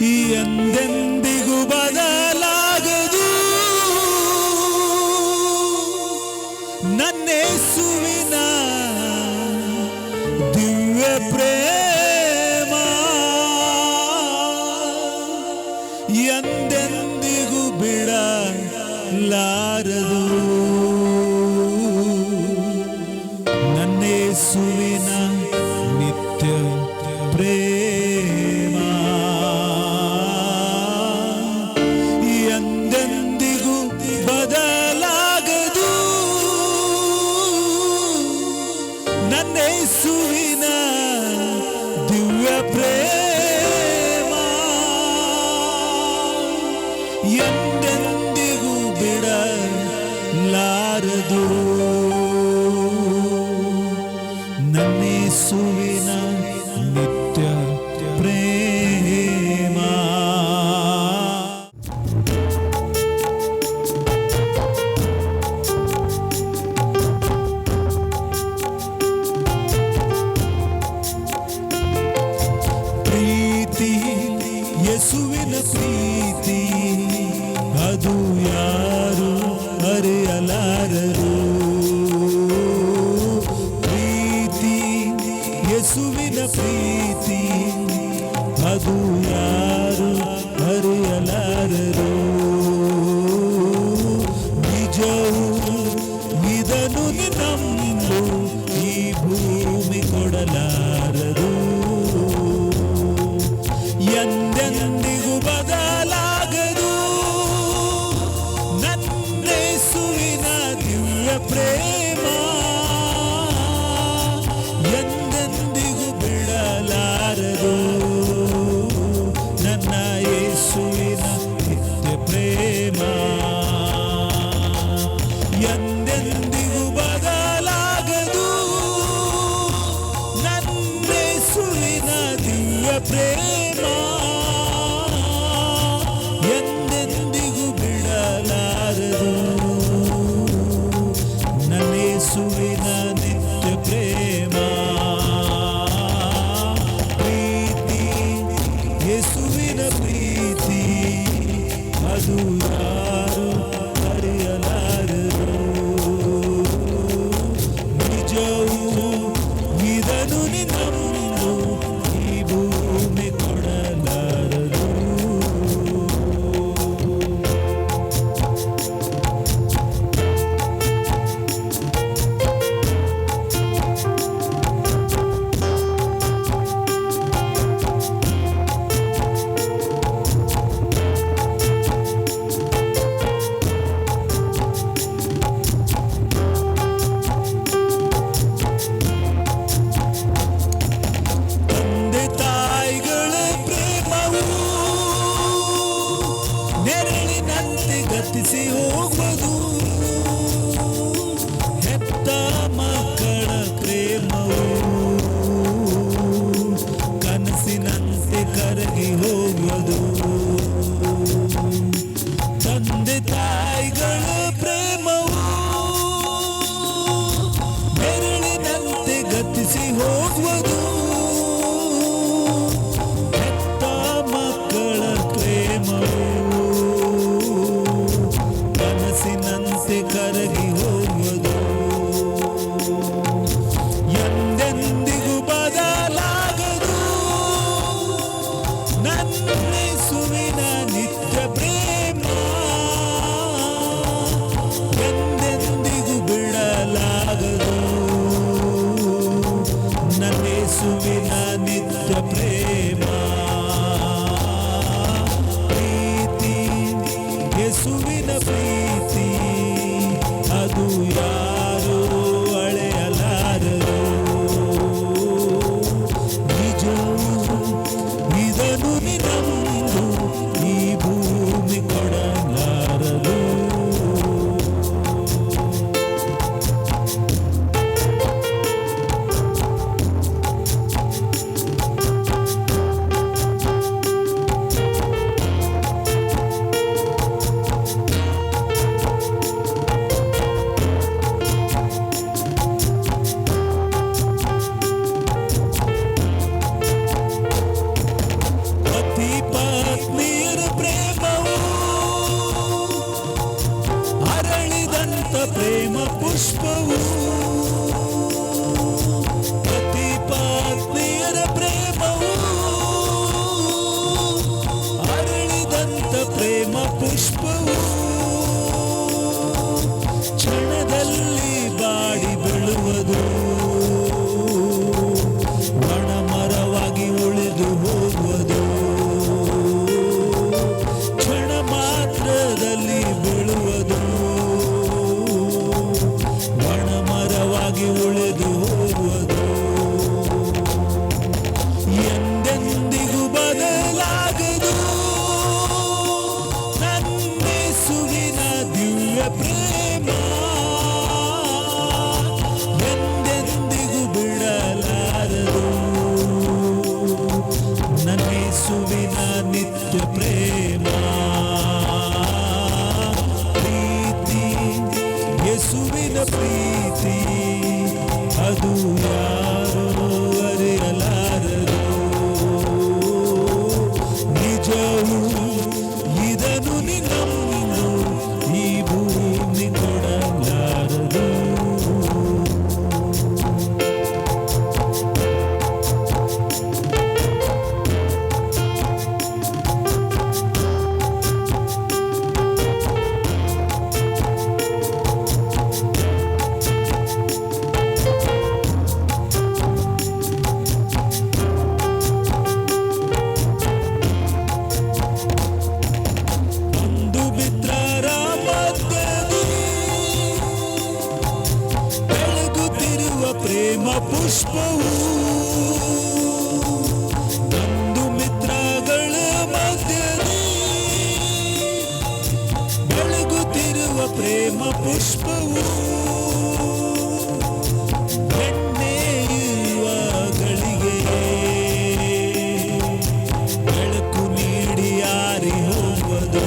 ಈ ಎಂದೆಂದಿಗೂ ಬದಲಾಗದು. ನನ್ನೇ ಸುವಿನ ದಿವ್ಯ ಪ್ರೇಮ. ಎಂದೆಂದಿಗೂ ಬಿಡಲಾರದು. ಎಂದೆಂದಿಗೂ ಬಿಡಲಾರದು. ನನ್ನೇಸು world. ಯೇಸುವಿನ ಪ್ರೇಮ ಪುಷ್ಪವು ಗಳಿಗೆ ಬೆಳಕು ನೀಡಿ ಯಾರಿ ಹೋಗದು